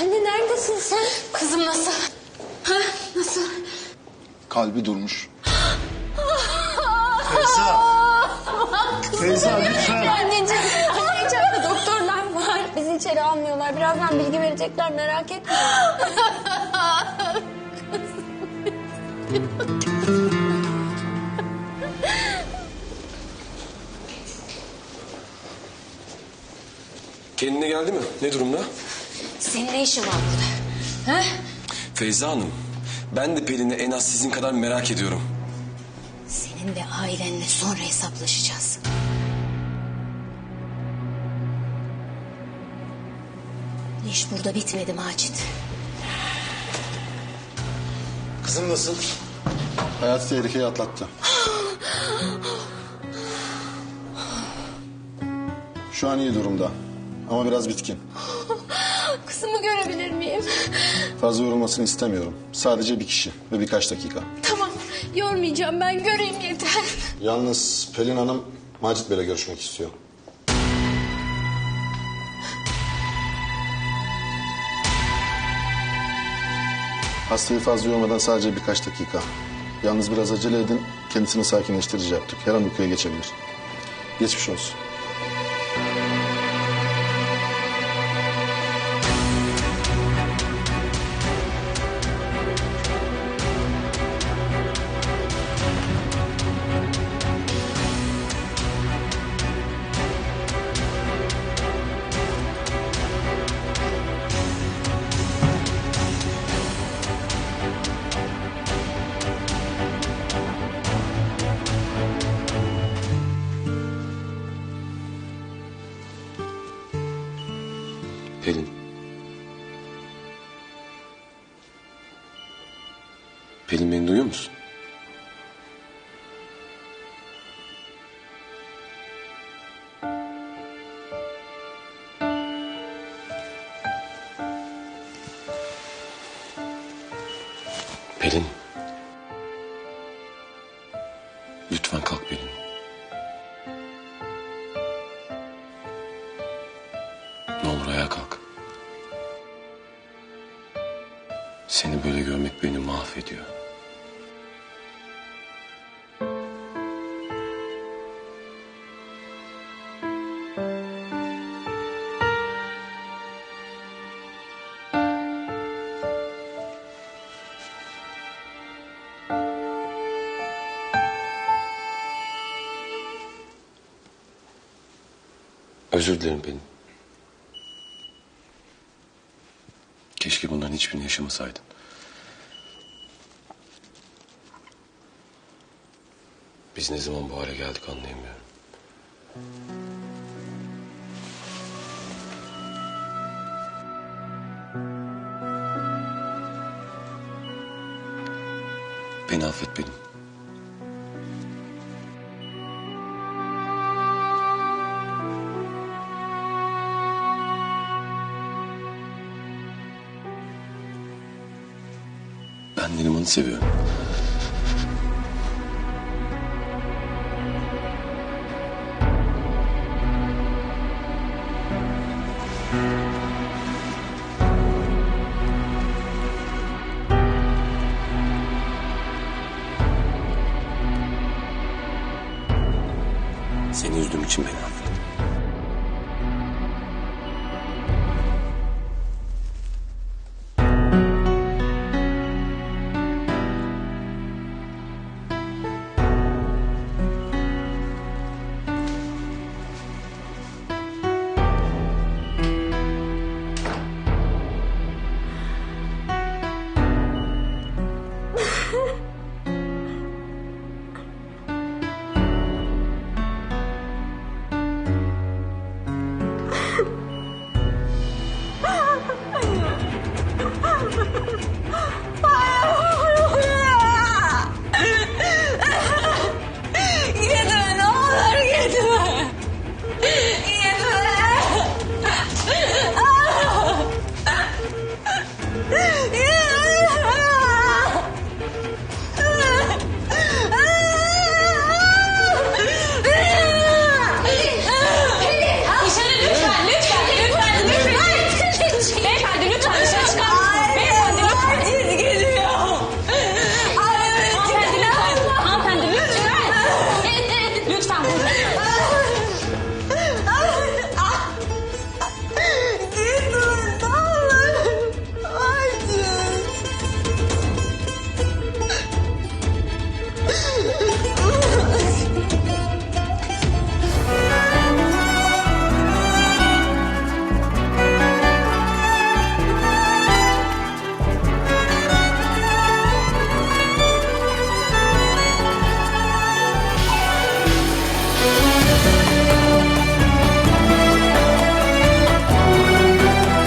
Anne neredesin sen? Kızım nasıl? Ha, nasıl? Kalbi durmuş. Feyza. Feyza lütfen. Anneciğim, anne içeride doktorlar var. Bizi içeri almıyorlar. Birazdan bilgi verecekler merak etme. Kendine geldi mi? Ne durumda? Senin ne işin var burada? Ha? Feyza Hanım, ben de Pelin'i en az sizin kadar merak ediyorum. Senin ve ailenle sonra hesaplaşacağız. İş burada bitmedi Macit. Kızım nasıl? Hayatı tehlikeye atlattı. Şu an iyi durumda. Ama biraz bitkin. Kızımı görebilir miyim? Fazla yorulmasını istemiyorum. Sadece bir kişi ve birkaç dakika. Tamam, yormayacağım ben göreyim yeter. Yalnız Pelin Hanım Macit Bey'le görüşmek istiyor. Hastayı fazla yormadan sadece birkaç dakika. Yalnız biraz acele edin. Kendisini sakinleştirici yaptık. Her an uykuya geçebilir. Geçmiş olsun. Pelin. Pelin beni duyuyor musun? Pelin. Seni böyle görmek beni mahvediyor. Özür dilerim Pelin. Hiçbirini yaşamasaydın. Biz ne zaman bu hale geldik anlayamıyorum. Beni affet benim. Ben Neriman'ı seviyorum. Seni üzdüğüm için beni affet.